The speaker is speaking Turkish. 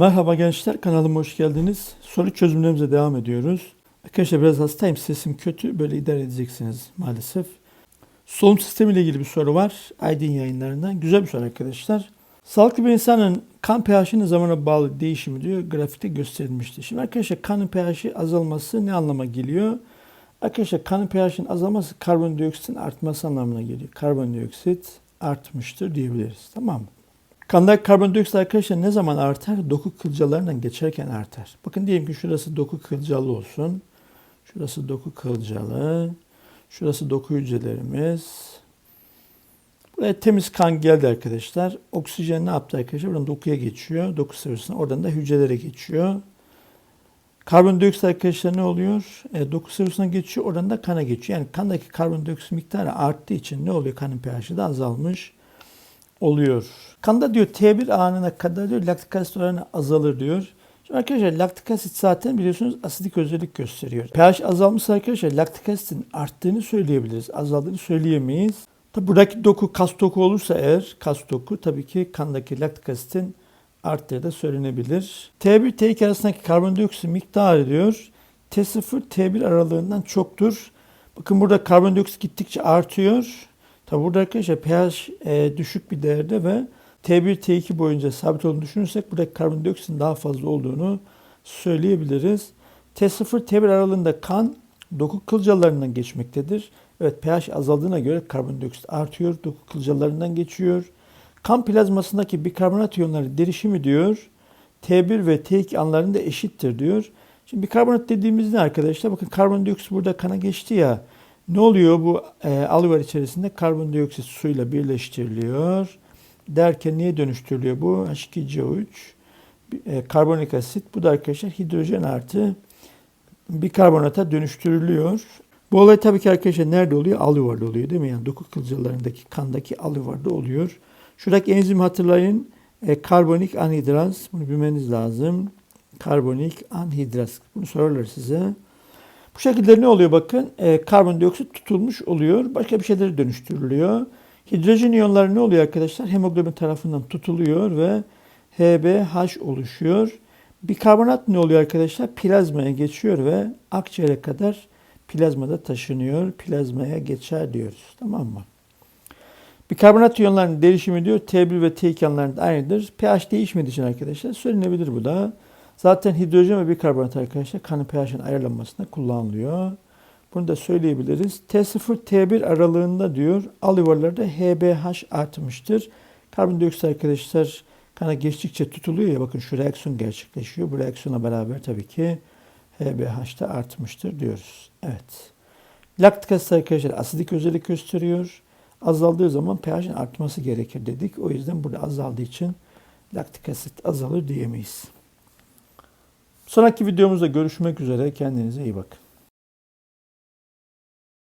Merhaba gençler, kanalıma hoş geldiniz. Soru çözümlerimize devam ediyoruz. Arkadaşlar biraz hastayım, sesim kötü. Böyle idare edeceksiniz maalesef. Solunum sistemi ile ilgili bir soru var. Aydın yayınlarından. Güzel bir soru arkadaşlar. Sağlıklı bir insanın kan pH'inin zamana bağlı değişimi diyor grafikte gösterilmiştir. Şimdi arkadaşlar kanın pH'i azalması ne anlama geliyor? Arkadaşlar kanın pH'inin azalması karbondioksitin artması anlamına geliyor. Karbondioksit artmıştır diyebiliriz. Tamam mı? Kandaki karbondioksit arkadaşlar ne zaman artar? Doku kılcalarından geçerken artar. Bakın diyelim ki şurası doku kılcalı olsun. Şurası doku kılcalı. Şurası doku hücrelerimiz. Buraya temiz kan geldi arkadaşlar. Oksijen ne yaptı arkadaşlar? Buradan dokuya geçiyor. Doku sıvısına. Oradan da hücrelere geçiyor. Karbondioksit arkadaşlar ne oluyor? E, doku sıvısına geçiyor. Oradan da kana geçiyor. Yani kandaki karbondioksit miktarı arttığı için ne oluyor? Kanın pH'i de azalmış oluyor. Kanda diyor T1 anına kadar diyor laktik asit oranı azalır diyor. Şimdi arkadaşlar laktik asit zaten biliyorsunuz asidik özellik gösteriyor. pH azalmışsa arkadaşlar laktik asitin arttığını söyleyebiliriz. Azaldığını söyleyemeyiz. Tabi buradaki doku kas doku olursa eğer kas doku tabii ki kandaki laktik asitin arttığı da söylenebilir. T1 T2 arasındaki karbondioksit miktarı diyor T0 T1 aralığından çoktur. Bakın burada karbondioksit gittikçe artıyor. Tabi burada arkadaşlar pH e, düşük bir değerde ve T1, T2 boyunca sabit olduğunu düşünürsek buradaki karbondioksitin daha fazla olduğunu söyleyebiliriz. T0, T1 aralığında kan doku kılcalarından geçmektedir. Evet pH azaldığına göre karbondioksit artıyor, doku kılcalarından geçiyor. Kan plazmasındaki bikarbonat iyonları derişimi diyor T1 ve T2 anlarında eşittir diyor. Şimdi bikarbonat dediğimiz ne arkadaşlar? Bakın karbondioksit burada kana geçti ya. Ne oluyor bu e, alüvar içerisinde karbondioksit suyla birleştiriliyor. Derken niye dönüştürülüyor bu? H2CO3 e, karbonik asit. Bu da arkadaşlar hidrojen artı bikarbonata dönüştürülüyor. Bu olay tabii ki arkadaşlar nerede oluyor? Alüvarda oluyor değil mi? Yani doku kılcalarındaki kandaki alüvarda oluyor. Şuradaki enzim hatırlayın. E, karbonik anhidraz. Bunu bilmeniz lazım. Karbonik anhidraz. Bunu sorarlar size. Bu şekilde ne oluyor bakın? E, karbondioksit tutulmuş oluyor. Başka bir şeylere dönüştürülüyor. Hidrojen iyonları ne oluyor arkadaşlar? Hemoglobin tarafından tutuluyor ve HBH oluşuyor. Bikarbonat ne oluyor arkadaşlar? Plazmaya geçiyor ve akciğere kadar plazmada taşınıyor. Plazmaya geçer diyoruz. Tamam mı? Bikarbonat iyonlarının derişimi diyor T1 ve T2 iyonlarında aynıdır. pH değişmediği için arkadaşlar söylenebilir bu da. Zaten hidrojen ve bikarbonat arkadaşlar kanın pH'in ayarlanmasında kullanılıyor. Bunu da söyleyebiliriz. T0 T1 aralığında diyor alüvarlarda HBH artmıştır. Karbondioksit arkadaşlar kana geçtikçe tutuluyor ya bakın şu reaksiyon gerçekleşiyor. Bu reaksiyonla beraber tabii ki HBH da artmıştır diyoruz. Evet. Laktik asit arkadaşlar asidik özellik gösteriyor. Azaldığı zaman pH'in artması gerekir dedik. O yüzden burada azaldığı için laktik asit azalır diyemeyiz. Sonraki videomuzda görüşmek üzere. Kendinize iyi bakın.